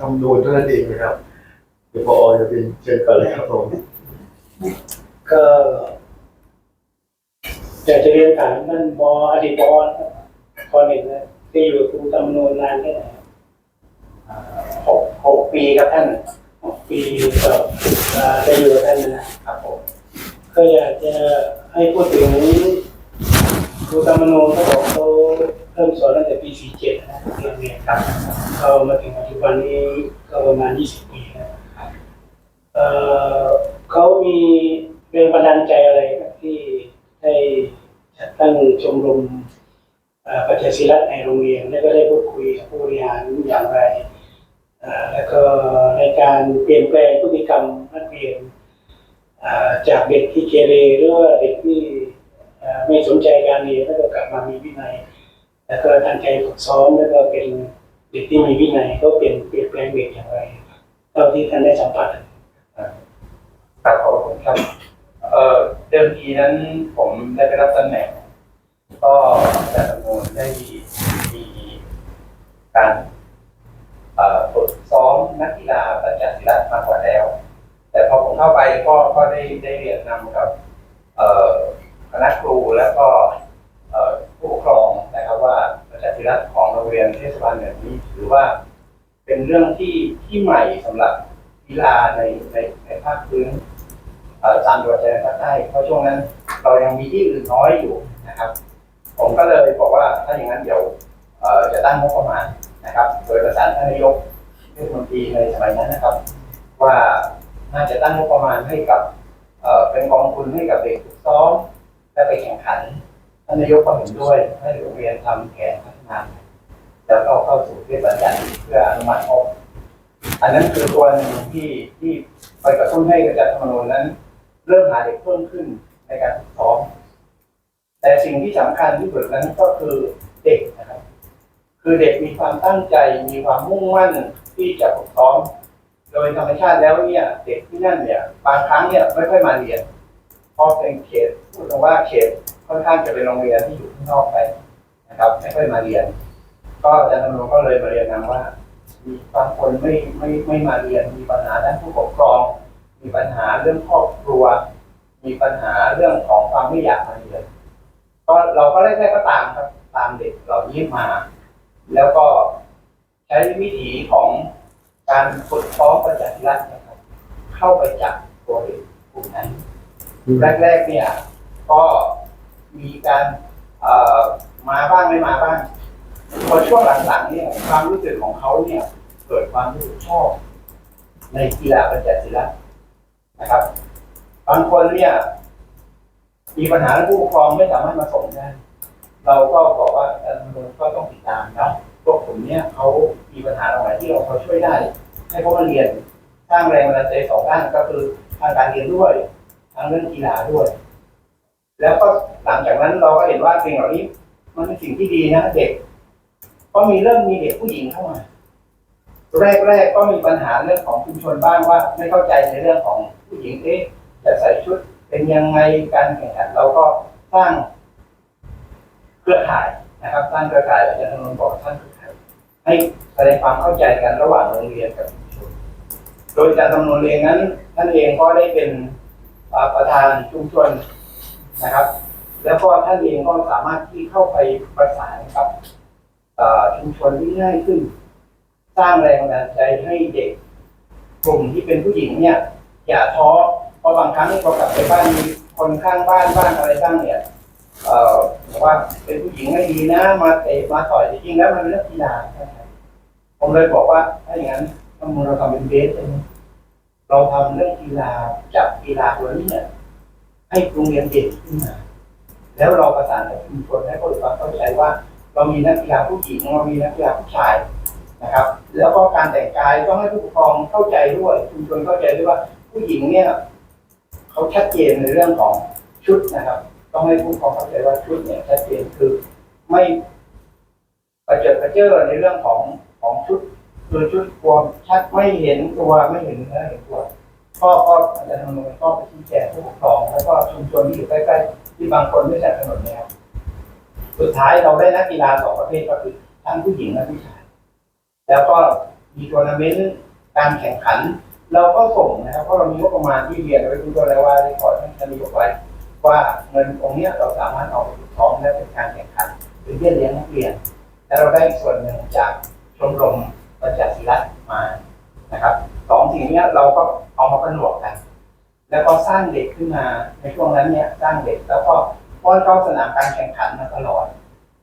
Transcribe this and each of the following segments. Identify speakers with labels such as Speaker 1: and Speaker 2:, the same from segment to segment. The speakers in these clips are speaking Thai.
Speaker 1: ธรรมนูเท่านั้นเองนะครับ เดี๋ยวพอจะเป็นเชิญก่อนเลยครับผม
Speaker 2: ก็อยากจะเรียนถามท่านบออดีตบอครับข้อหนึ่งนะที่อยู่ครูตำนวนนานแค่ไหน
Speaker 3: หกหกปีครับท่าน
Speaker 2: หกปีก็อ่าจะอยู่ท่านนะครับ
Speaker 3: ผม
Speaker 2: ก็อยากจะให้พูดถึงครูตำนวนเขาบอกเขาเริ่มสอนตั้งแต่ปีสี่เจ็ดนะเรียนเรียนครับเขามาถึงปัจ จุบันนี้ก็ประมาณยี่สิบปีแล้วเอ่อเขามีแรงบันดาลใจอะไรครับที่ได้จัดตั้งชมรมปัจจัยศิลป์ในโรงเรียน แล้วก็ได้พูดคุยกับผู้บริหารอย่างไร แล้วก็ในการเปลี่ยนแปลงพฤติกรรมนักเรียนจากเด็กที่เกเรหรือว่าเด็กที่ไม่สนใจการเรียนแล้วก็กลับมามีวินัย แล้วก็ตั้งใจฝึกซ้อมแล้วก็เป็น เด็กที่มีวินัยก็เปลี่ยนเปลี่ยนแปลงเด็กอย่างไรเท่าที่ท่านได้สัมผัส
Speaker 3: ครับขอบคุณครับเอ่อเดิมทีนั้นผมได้ไปรับตำแหน่งก็จากจำนวนได้มีการฝึกซ้อมนักกีฬาปัญญาศิลป์มาก่อนแล้ว แต่พอผมเข้าไปก็ก็ได้ได้เรียนนำกับคณะครูแล้วก็ ว่า เป็นเรื่องที่ที่ใหม่สำหรับกีฬาในในในภาคพื้นสามจังหวัดชายแดนภาคใต้เพราะช่วงนั้น เรายังมีที่อื่นน้อยอยู่นะครับ ผมก็เลยบอกว่าถ้าอย่างนั้นเดี๋ยวจะตั้งงบประมาณนะครับ โดยประสานท่านนายกเทศมนตรีในสมัยนั้นนะครับ ว่าน่าจะตั้งงบประมาณให้กับเป็นกองทุนให้กับเด็กฝึกซ้อมและไปแข่งขันท่านนายกก็เห็นด้วยให้โรงเรียนทำแผนพัฒนา แล้วก็เข้าสู่เทศบาลจันทร์เพื่ออนุมัติงบอันนั้นคือตัวหนึ่งที่ที่ไปกระตุ้นให้กระจายธรรมนูญนั้น เริ่มหาเด็กเพิ่มขึ้นในการฝึกซ้อมแต่สิ่งที่สำคัญที่สุดนั้นก็คือเด็กนะครับ คือเด็กมีความตั้งใจมีความมุ่งมั่นที่จะฝึกซ้อม โดยธรรมชาติแล้วเนี่ยเด็กที่นั่นเนี่ยบางครั้งเนี่ยไม่ค่อยมาเรียนเพราะเป็นเขตพูดตรงว่าเขตค่อนข้างจะเป็นโรงเรียนที่อยู่ข้างนอกไปนะครับ ไม่ค่อยมาเรียน ก็อาจารย์ธนงก็เลยมาเรียนนำว่ามีบางคนไม่ไม่ไม่มาเรียนมีปัญหาด้านผู้ปกครอง มีปัญหาเรื่องครอบครัว มีปัญหาเรื่องของความไม่อยากมาเรียนก็เราก็แรกๆก็ตามครับตามเด็กเหล่านี้มา แล้วก็ใช้วิถีของการฝึกซ้อมประจักษ์รัฐนะครับ เข้าไปจับตัวเด็กกลุ่มนั้นแรกๆเนี่ย ก็มีการเอ่อมาบ้างไม่มาบ้าง พอช่วงหลังๆเนี่ยความรู้สึกของเขาเนี่ยเกิดความรู้สึกชอบในกีฬาปัญจศิลป์นะครับบางคนเนี่ยมีปัญหาผู้ปกครองไม่สามารถมาส่งได้ เราก็บอกว่าเออมันก็ต้องติดตามนะพวกผมเนี่ยเขามีปัญหาตรงไหนที่เราพอช่วยได้ ให้เขามาเรียนสร้างแรงบันดาลใจสองด้านก็คือทางการเรียนด้วยทางเรื่องกีฬาด้วย แล้วก็หลังจากนั้นเราก็เห็นว่าสิ่งเหล่านี้ มันเป็นสิ่งที่ดีนะเด็ก ก็มีเริ่มมีเด็กผู้หญิงเข้ามาแรกๆก็มีปัญหาเรื่องของชุมชนบ้างว่า ไม่เข้าใจในเรื่องของผู้หญิงเอ๊ะจะใส่ชุดเป็นยังไงการแข่งขันเราก็สร้างเครือข่ายนะครับ สร้างเครือข่ายอาจารย์ธนบอกสร้างเครือข่ายให้แสดงความเข้าใจกันระหว่างโรงเรียนกับชุมชนโดยอาจารย์ธนงเองนั้นท่านเองก็ได้เป็นประธานชุมชนนะครับ แล้วก็ท่านเองก็สามารถที่เข้าไปประสานกับ ชุมชนที่ง่ายขึ้น สร้างแรงบันดาลใจให้เด็ก กลุ่มที่เป็นผู้หญิงเนี่ย อย่าท้อเพราะบางครั้งพอกลับไปบ้านมีคนข้างบ้านบ้านอะไรบ้างเนี่ยเอ่อบอกว่าเป็นผู้หญิงไม่ดีนะมาเตะมาต่อยจริงๆแล้วมันเป็นเรื่องกีฬาผมเลยบอกว่าถ้าอย่างนั้นถ้ามึงเราทำเป็นเบสเลยนะเราทำเรื่องกีฬาจับกีฬาตัวนี้เนี่ยให้โรงเรียนเด่นขึ้นมา แล้วเราประสานกับชุมชนให้เขาความเข้าใจว่า เรามีนักกีฬาผู้หญิงเรามีนักกีฬาผู้ชายนะครับ แล้วก็การแต่งกายต้องให้ผู้ปกครองเข้าใจด้วยชุมชนเข้าใจด้วยว่าผู้หญิงเนี่ยเขาชัดเจนในเรื่องของชุดนะครับ ต้องให้ผู้ปกครองเข้าใจว่าชุดเนี่ยชัดเจนคือไม่ประเจิดประเจิอในเรื่องของของชุดคือชุดความชัดไม่เห็นตัวไม่เห็นเนื้อเห็นตัวก็ก็อาจารย์ธนงก็ไปชี้แจงผู้ปกครอง แล้วก็ชุมชนที่อยู่ใกล้ๆที่บางคนไม่ใช่ถนนเนี่ยครับ สุดท้ายเราได้นักกีฬาสองประเภทก็คือทั้งผู้หญิงและผู้ชาย แล้วก็มีทัวร์นาเมนต์การแข่งขัน เราก็ส่งนะครับเพราะเรามีงบประมาณที่เรียนไว้ทุกคนแล้วว่าได้ขอท่านนายกไว้ว่าเงินตรงนี้เราสามารถเอาไปฝึกซ้อมและเป็นการแข่งขันหรือเบี้ยเลี้ยงนักเรียนและเราได้ส่วนหนึ่งจากชมรมประจักษ์ศิลป์มานะครับสองสิ่งนี้เราก็เอามาผนวกกัน แล้วก็สร้างเด็กขึ้นมาในช่วงนั้นเนี่ยสร้างเด็กแล้วก็ ป้อนเข้าสนามการแข่งขันมาตลอด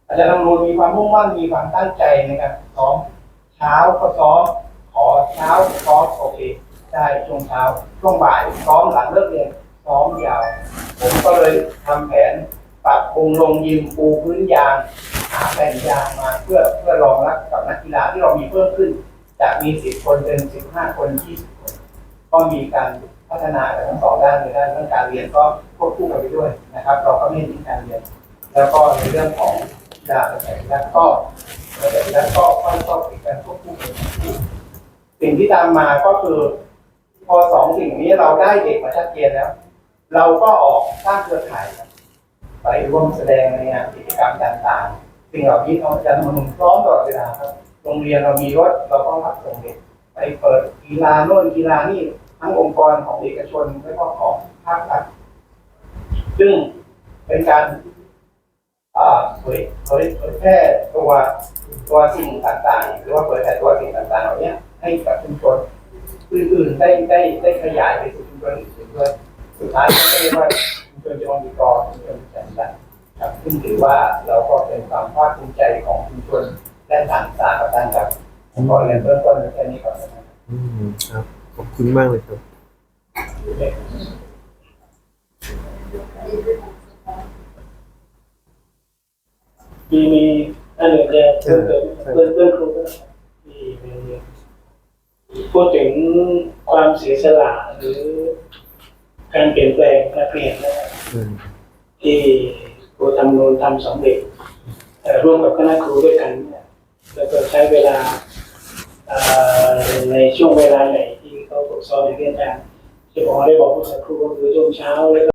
Speaker 3: อาจารย์นำรูนมีความมุ่งมั่นมีความตั้งใจในการซ้อมเช้าก็ซ้อมขอเช้าซ้อมโอเคได้ช่วงเช้าช่วงบ่ายซ้อมหลังเลิกเรียนซ้อมยาว ผมก็เลยทำแผนปรับปรุงลงยิมปูพื้นยางหาแผ่นยางมาเพื่อเพื่อรองรับกับนักกีฬาที่เรามีเพิ่มขึ้น จากมีสิบคนเป็นสิบห้าคนยี่สิบคน ก็มีการ พัฒนาทั้งสองด้านในด้านเรื่องการเรียนก็ควบคู่กันไปด้วยนะครับ เราก็ไม่ทิ้งการเรียน แล้วก็ในเรื่องของกีฬาประเภทกีฬาก็ประเภทกีฬาก็ก็ก็เป็นการควบคู่กันสิ่งที่ตามมาก็คือ พอสองสิ่งนี้เราได้เด็กมาชัดเจนแล้ว เราก็ออกสร้างเครือข่ายไปร่วมแสดงในงานกิจกรรมต่างๆ สิ่งเหล่านี้เราจะมาหนุนพร้อมตลอดเวลาครับ โรงเรียนเรามีรถเราก็รับส่งเด็กไปเปิดกีฬาโน่นกีฬานี่ ทั้งองค์กรของเอกชนและก็ของภาครัฐซึ่งเป็นการเผยเผยเผยแพร่ตัวตัวสิ่งต่างๆ หรือว่าเผยแพร่ตัวสิ่งต่างๆเหล่านี้ให้กับชุมชนอื่นๆได้ได้ได้ขยายไปสู่ชุมชนอื่นๆด้วยสุดท้ายก็เรียกว่าชุมชนจังหวัดมีกรชุมชนแสนละครับซึ่งถือว่าเราก็เป็นความภาคภูมิใจของชุมชนและฐานศึกษากับท่านครับผมขอเรียนเบื้องต้นแค่นี้ก่อนนะครับ
Speaker 1: อืมครับ ขอบคุณมากเลยครับ
Speaker 2: มีมีอันหนึ่งจะเพิ่มเติมเพื่อนเพื่อนครูก็ได้ที่เป็นเรีพูดถึงความเสียสละหรือการเปลี่ยนแปลงนักเรียนนะครับที่ครูทำนูนทำสำเร็จเอ่ร่วมกับคณะครูด้วยกันเนี่ยแล้วก็ใช้เวลาในช่วงเวลาไหน ที่เขาฝึกซ้อมในเรื่องการที่ผมได้บอกเมื่อสักครู่ก็คือช่วงเช้าแล้วก็